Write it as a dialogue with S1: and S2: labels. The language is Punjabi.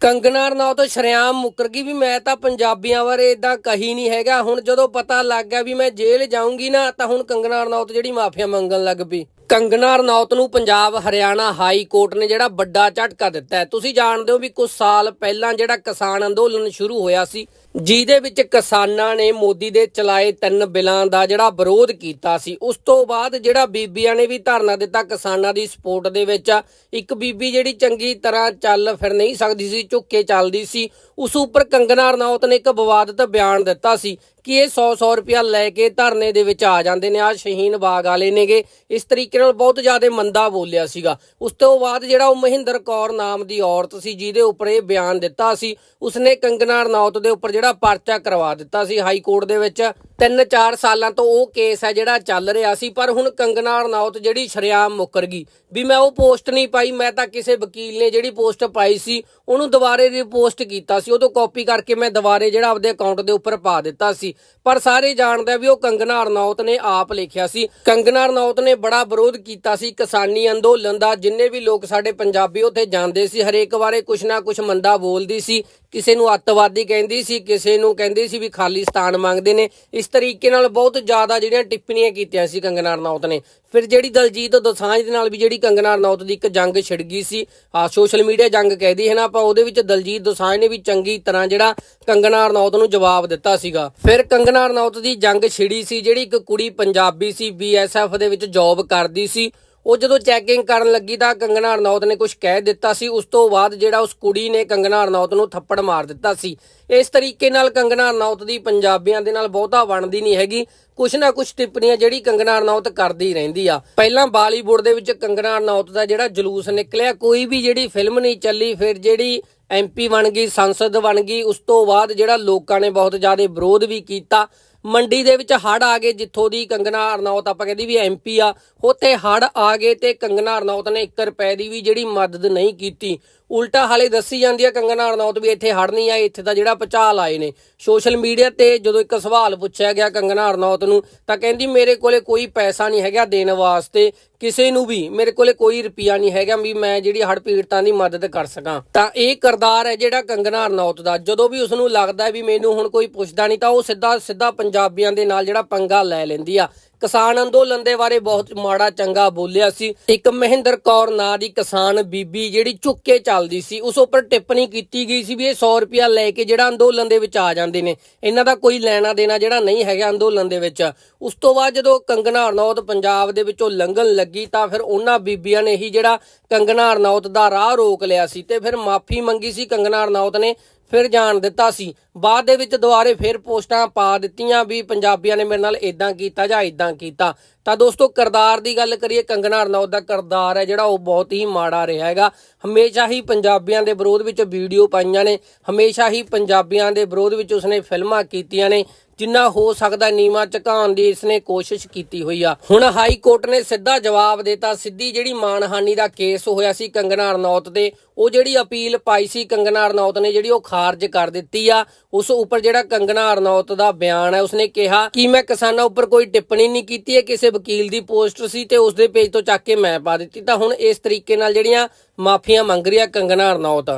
S1: ਕੰਗਨਾ ਰਣੌਤ ਸ਼ਰਿਆਮ ਮੁੱਕਰ ਗਈ ਵੀ ਮੈਂ ਤਾਂ ਪੰਜਾਬੀਆਂ ਬਾਰੇ ਇਦਾਂ ਕਹੀ ਨਹੀਂ ਹੈਗਾ। ਹੁਣ ਜਦੋਂ ਪਤਾ ਲੱਗ ਗਿਆ ਵੀ ਮੈਂ ਜੇਲ੍ਹ ਜਾਊਂਗੀ ਨਾ, ਤਾਂ ਹੁਣ ਕੰਗਨਾ ਰਣੌਤ ਜਿਹੜੀ ਮਾਫੀਆ ਮੰਗਣ ਲੱਗ ਪਈ। ਕੰਗਨਾ ਰਣੌਤ ਨੂੰ ਪੰਜਾਬ ਹਰਿਆਣਾ ਹਾਈ ਕੋਰਟ ਨੇ ਜਿਹੜਾ ਵੱਡਾ ਝਟਕਾ ਦਿੱਤਾ ਤੁਸੀਂ ਜਾਣਦੇ ਹੋ ਵੀ ਕੁਝ ਸਾਲ ਪਹਿਲਾਂ ਜਿਹੜਾ ਕਿਸਾਨ ਅੰਦੋਲਨ ਸ਼ੁਰੂ ਹੋਇਆ ਸੀ, ਜਿਹਦੇ ਵਿੱਚ ਕਿਸਾਨਾਂ ਨੇ ਮੋਦੀ ਦੇ ਚਲਾਏ ਤਿੰਨ ਬਿੱਲਾਂ ਦਾ ਜਿਹੜਾ ਵਿਰੋਧ ਕੀਤਾ ਸੀ। ਉਸ ਤੋਂ ਬਾਅਦ ਜਿਹੜਾ ਬੀਬੀਆਂ ਨੇ ਵੀ ਧਰਨਾ ਦਿੱਤਾ ਕਿਸਾਨਾਂ ਦੀ ਸਪੋਰਟ ਦੇ ਵਿੱਚ, ਇੱਕ ਬੀਬੀ ਜਿਹੜੀ ਚੰਗੀ ਤਰ੍ਹਾਂ ਚੱਲ ਫਿਰ ਨਹੀਂ ਸਕਦੀ ਸੀ, ਝੁੱਕੇ ਚੱਲਦੀ ਸੀ, ਉਸ ਉੱਪਰ ਕੰਗਨਾ ਰਣੌਤ ਨੇ ਇੱਕ ਵਿਵਾਦਤ ਬਿਆਨ ਦਿੱਤਾ ਸੀ ਕਿ ਇਹ 100-100 ਰੁਪਇਆ ਲੈ ਕੇ ਧਰਨੇ ਦੇ ਵਿੱਚ ਆ ਜਾਂਦੇ ਨੇ। ਆ ਸ਼ਹੀਨ ਬਾਗ ਵਾਲੇ ਨੇਗੇ। ਇਸ ਤਰੀਕੇ ਨਾਲ ਬਹੁਤ ਜ਼ਿਆਦਾ ਮੰਦਾ ਬੋਲਿਆ ਸੀਗਾ। ਉਸ ਤੋਂ ਬਾਅਦ ਜਿਹੜਾ ਉਹ ਮਹਿੰਦਰ ਕੌਰ ਨਾਮ ਦੀ ਔਰਤ ਸੀ, ਜਿਹਦੇ ਉੱਪਰ ਇਹ ਬਿਆਨ ਦਿੱਤਾ ਸੀ, ਉਸਨੇ ਕੰਗਨਾ ਰਣੌਤ ਦੇ ਉੱਪਰ ਜਿਹੜਾ ਪਰਚਾ ਕਰਵਾ ਦਿੱਤਾ ਸੀ ਹਾਈ ਕੋਰਟ ਦੇ ਵਿੱਚ। 3-4 ਸਾਲਾਂ ਤੋਂ ਉਹ ਕੇਸ ਹੈ ਜਿਹੜਾ ਚੱਲ ਰਿਹਾ ਸੀ, ਪਰ ਹੁਣ ਕੰਗਨਾ ਰਣੌਤ ਜਿਹੜੀ ਸ਼ਰਿਆਮ ਮੁੱਕਰ ਗਈ। ਵੀ ਮੈਂ ਉਹ ਪੋਸਟ ਨਹੀਂ ਪਾਈ, ਮੈਂ ਤਾਂ ਕਿਸੇ ਵਕੀਲ ਨੇ ਜਿਹੜੀ ਪੋਸਟ ਪਾਈ ਸੀ, ਉਹਨੂੰ ਦੁਬਾਰੇ ਰੀਪੋਸਟ ਕੀਤਾ ਸੀ। ਉਹ ਤੋਂ ਕਾਪੀ ਕਰਕੇ ਮੈਂ ਦੁਬਾਰੇ ਜਿਹੜਾ ਆਪਦੇ ਅਕਾਊਂਟ ਦੇ ਉੱਪਰ ਪਾ ਦਿੱਤਾ ਸੀ। ਪਰ ਸਾਰੇ ਜਾਣਦੇ ਵੀ ਉਹ ਕੰਗਨਾ ਰਣੌਤ ਨੇ ਆਪ ਲਿਖਿਆ ਸੀ। ਕੰਗਨਾ ਰਣੌਤ ਨੇ ਬੜਾ ਵਿਰੋਧ ਕੀਤਾ ਸੀ ਕਿਸਾਨੀ ਅੰਦੋਲਨ ਦਾ। ਜਿੰਨੇ ਵੀ ਲੋਕ ਸਾਡੇ ਪੰਜਾਬੀ ਉੱਥੇ ਜਾਂਦੇ ਸੀ, ਹਰੇਕ ਬਾਰੇ ਕੁਛ ਨਾ ਕੁਛ ਮੰਦਾ ਬੋਲਦੀ ਸੀ। ਕਿਸੇ ਨੂੰ ਅੱਤਵਾਦੀ ਕਹਿੰਦੀ ਸੀ, ਕਿਸੇ ਨੂੰ ਕਹਿੰਦੀ ਸੀ ਵੀ ਖਾਲਿਸਤਾਨ ਮੰਗਦੇ ਨੇ। ਇਸ ਤਰੀਕੇ ਨਾਲ ਬਹੁਤ ਜ਼ਿਆਦਾ ਜਿਹੜੀਆਂ ਟਿੱਪਣੀਆਂ ਕੀਤੀਆਂ ਸੀ ਕੰਗਨਾ ਰਣੌਤ ਨੇ। ਫਿਰ ਜਿਹੜੀ ਦਲਜੀਤ ਦੋਸਾਂਝ ਦੇ ਨਾਲ ਵੀ ਜਿਹੜੀ ਕੰਗਨਾ ਰਣੌਤ ਦੀ ਇੱਕ ਜੰਗ ਛਿੜ ਗਈ ਸੀ ਆ ਸੋਸ਼ਲ ਮੀਡੀਆ ਜੰਗ ਕਹਿਦੀ ਹੈ ਨਾ, ਆਪਾਂ ਉਹਦੇ ਵਿੱਚ ਦਲਜੀਤ ਦੋਸਾਂਝ ਨੇ ਵੀ ਚੰਗੀ ਤਰ੍ਹਾਂ ਜਿਹੜਾ ਕੰਗਨਾ ਰਣੌਤ ਨੂੰ ਜਵਾਬ ਦਿੱਤਾ ਸੀਗਾ। ਫਿਰ ਕੰਗਨਾ ਰਣੌਤ ਦੀ ਜੰਗ ਛਿੜੀ ਸੀ, ਜਿਹੜੀ ਇੱਕ ਕੁੜੀ ਪੰਜਾਬੀ ਸੀ ਬੀਐਸਐਫ ਦੇ ਵਿੱਚ ਜੌਬ ਕਰਦੀ ਸੀ, ਉਹ ਜਦੋਂ ਚੈਕਿੰਗ ਕਰਨ ਲੱਗੀ ਤਾਂ ਕੰਗਨਾ ਰਣੌਤ ਨੇ ਕੁਝ ਕਹਿ ਦਿੱਤਾ ਸੀ, ਉਸ ਤੋਂ ਬਾਅਦ ਜਿਹੜਾ ਉਸ ਕੁੜੀ ਨੇ ਕੰਗਨਾ ਰਣੌਤ ਨੂੰ ਥੱਪੜ ਮਾਰ ਦਿੱਤਾ ਸੀ। ਇਸ ਤਰੀਕੇ ਨਾਲ ਕੰਗਨਾ ਰਣੌਤ ਦੀ ਪੰਜਾਬੀਆਂ ਦੇ ਨਾਲ ਬਹੁਤਾ ਬਣਦੀ ਨਹੀਂ ਹੈਗੀ ਕੁਛ ਨਾ ਕੁਛ ਟਿੱਪਣੀਆਂ ਜਿਹੜੀ ਕੰਗਨਾ ਰਣੌਤ ਕਰਦੀ ਰਹਿੰਦੀ ਆ। ਪਹਿਲਾਂ ਬਾਲੀਵੁੱਡ ਦੇ ਵਿੱਚ ਕੰਗਨਾ ਰਣੌਤ ਦਾ ਜਿਹੜਾ ਜਲੂਸ ਨਿਕਲਿਆ, ਕੋਈ ਵੀ ਜਿਹੜੀ ਫਿਲਮ ਨਹੀਂ ਚੱਲੀ, ਫਿਰ ਜਿਹੜੀ ਐਮਪੀ ਬਣ ਗਈ, ਸੰਸਦ ਬਣ ਗਈ, ਉਸ ਤੋਂ ਬਾਅਦ ਜਿਹੜਾ ਲੋਕਾਂ ਨੇ ਬਹੁਤ ਜ਼ਿਆਦਾ ਵਿਰੋਧ ਵੀ ਕੀਤਾ। ਮੰਡੀ ਦੇ ਵਿੱਚ ਹੜ ਆ ਗਏ, ਜਿੱਥੋਂ ਦੀ ਕੰਗਨਾ ਰਣੌਤ, ਆਪਾਂ ਕਹਿੰਦੀ ਵੀ ਐਮਪੀ ਆ, ਉੱਥੇ ਹੜ ਆ ਗਏ ਤੇ ਕੰਗਨਾ ਰਣੌਤ ਨੇ 1 ਰੁਪਏ ਦੀ ਵੀ ਜਿਹੜੀ ਮਦਦ ਨਹੀਂ ਕੀਤੀ। ਉਲਟਾ ਹਾਲੇ ਦੱਸੀ ਜਾਂਦੀ ਆ ਕੰਗਨਾ ਰਣੌਤ ਵੀ ਇੱਥੇ ਹੜ ਨਹੀਂ ਆਏ, ਇੱਥੇ ਤਾਂ ਜਿਹੜਾ ਪਚਾਲ ਆਏ ਨੇ। ਸੋਸ਼ਲ ਮੀਡੀਆ ਤੇ ਜਦੋਂ ਇੱਕ ਸਵਾਲ ਪੁੱਛਿਆ ਗਿਆ ਕੰਗਨਾ ਰਣੌਤ ਨੂੰ, ਤਾਂ ਕਹਿੰਦੀ ਮੇਰੇ ਕੋਲੇ ਕੋਈ ਪੈਸਾ ਨਹੀਂ ਹੈਗਾ ਦੇਣ ਵਾਸਤੇ, ਕਿਸੇ ਨੂੰ ਵੀ ਮੇਰੇ ਕੋਲੇ ਕੋਈ ਰੁਪਿਆ ਨਹੀਂ ਹੈਗਾ ਵੀ ਮੈਂ ਜਿਹੜੀ ਹੜ ਪੀੜਤਾਂ ਦੀ ਮਦਦ ਕਰ ਸਕਾਂ। ਤਾਂ ਇਹ ਕਰਦਾਰ ਹੈ ਜਿਹੜਾ ਕੰਗਨਾ ਰਣੌਤ ਦਾ। ਜਦੋਂ ਵੀ ਉਸ ਨੂੰ ਲੱਗਦਾ ਵੀ ਮੈਨੂੰ ਹੁਣ ਕੋਈ ਪੁੱਛਦਾ ਨਹੀਂ, ਤਾਂ ਉਹ ਸਿੱਧਾ ਸਿੱਧਾ ਪੰਜਾਬੀਆਂ ਦੇ ਨਾਲ ਜਿਹੜਾ ਪੰਗਾ ਲੈ ਲੈਂਦੀ ਆ। ਕਿਸਾਨ ਅੰਦੋਲਨ ਦੇ ਬਾਰੇ ਬਹੁਤ ਮਾੜਾ ਚੰਗਾ ਬੋਲਿਆ ਸੀ। ਇੱਕ ਮਹਿੰਦਰ ਕੌਰ ਨਾਂ ਦੀ ਕਿਸਾਨ ਬੀਬੀ ਜਿਹੜੀ ਝੁੱਕ ਕੇ ਚੱਲਦੀ ਸੀ, ਉਸ ਉੱਪਰ ਟਿੱਪਣੀ ਕੀਤੀ ਗਈ ਸੀ ਵੀ ਇਹ 100 ਰੁਪਿਆ ਲੈ ਕੇ ਜਿਹੜਾ ਅੰਦੋਲਨ ਦੇ ਵਿੱਚ ਆ ਜਾਂਦੇ ਨੇ। ਇਹਨਾਂ ਦਾ ਕੋਈ ਲੈਣਾ ਦੇਣਾ ਜਿਹੜਾ ਨਹੀਂ ਹੈਗਾ ਅੰਦੋਲਨ ਦੇ ਵਿੱਚ। ਉਸ ਤੋਂ ਬਾਅਦ ਜਦੋਂ ਕੰਗਨਾ ਰਣੌਤ ਪੰਜਾਬ ਦੇ ਵਿੱਚੋਂ ਲੰਘਣ ਲੱਗੀ ਤਾਂ ਫਿਰ ਉਹਨਾਂ ਬੀਬੀਆਂ ਨੇ ਹੀ ਜਿਹੜਾ ਕੰਗਨਾ ਰਣੌਤ ਦਾ ਰਾਹ ਰੋਕ ਲਿਆ ਸੀ ਤੇ ਫਿਰ ਮਾਫੀ ਮੰਗੀ ਸੀ। ਕੰਗਨਾ ਰਣੌਤ ਨੇ ਫਿਰ ਜਾਣ ਦਿੱਤਾ ਸੀ। ਬਾਅਦ ਦੇ ਵਿੱਚ ਦੁਬਾਰੇ ਫਿਰ ਪੋਸਟਾਂ ਪਾ ਦਿੱਤੀਆਂ ਵੀ ਪੰਜਾਬੀਆਂ ਨੇ ਮੇਰੇ ਨਾਲ ਇਦਾਂ ਕੀਤਾ ਜਾਂ ਇਦਾਂ ਕੀਤਾ। ਤਾਂ ਦੋਸਤੋ ਕਰਦਾਰ ਦੀ ਗੱਲ ਕਰੀਏ, ਕੰਗਣਾ ਰਣੌਤ ਦਾ ਕਰਦਾਰ ਹੈ, ਜਿਹੜਾ ਉਹ ਬਹੁਤ ਹੀ ਮਾੜਾ ਰਿਹਾ ਹੈਗਾ। ਹਮੇਸ਼ਾ ਹੀ ਪੰਜਾਬੀਆਂ ਦੇ ਵਿਰੋਧ ਵਿੱਚ ਵੀਡੀਓ ਪਾਈਆਂ ਨੇ, ਹਮੇਸ਼ਾ ਹੀ ਪੰਜਾਬੀਆਂ ਦੇ ਵਿਰੋਧ ਵਿੱਚ ਉਸਨੇ ਫਿਲਮਾਂ ਕੀਤੀਆਂ ਨੇ, ਜਿੰਨਾ ਹੋ ਸਕਦਾ ਨੀਮਾ ਝੁਕਾਉਣ ਦੀ ਇਸਨੇ ਕੋਸ਼ਿਸ਼ ਕੀਤੀ ਹੋਈ ਆ। ਹੁਣ ਹਾਈ ਕੋਰਟ ਨੇ ਸਿੱਧਾ ਜਵਾਬ ਦਿੱਤਾ, ਸਿੱਧੀ ਜਿਹੜੀ ਮਾਨਹਾਨੀ ਦਾ ਕੇਸ ਹੋਇਆ ਸੀ ਕੰਗਨਾ ਰਣੌਤ ਤੇ, ਉਹ ਜਿਹੜੀ ਅਪੀਲ ਪਾਈ ਸੀ ਕੰਗਨਾ ਰਣੌਤ ਨੇ, ਜਿਹੜੀ ਉਹ ਖਾਰਜ ਕਰ ਦਿੱਤੀ ਆ, ਉਸ ਉੱਪਰ ਜਿਹੜਾ ਕੰਗਨਾ ਰਣੌਤ ਦਾ ਬਿਆਨ ਹੈ, ਉਸਨੇ ਕਿਹਾ ਕਿ ਮੈਂ ਕਿਸਾਨਾਂ ਉੱਪਰ ਕੋਈ ਟਿੱਪਣੀ ਨਹੀਂ ਕੀਤੀ ਹੈ ਕਿਸੇ ਵਕੀਲ ਦੀ ਪੋਸਟ ਸੀ ਤੇ ਉਸ ਦੇ ਪੇਜ ਤੋਂ ਚੱਕ ਕੇ ਮੈਂ ਪਾ ਦਿੱਤੀ। ਤਾਂ ਹੁਣ ਇਸ ਤਰੀਕੇ ਨਾਲ ਜਿਹੜੀਆਂ ਮਾਫੀਆਂ ਮੰਗ ਰਹੀ ਆ ਕੰਗਨਾ ਰਣੌਤ।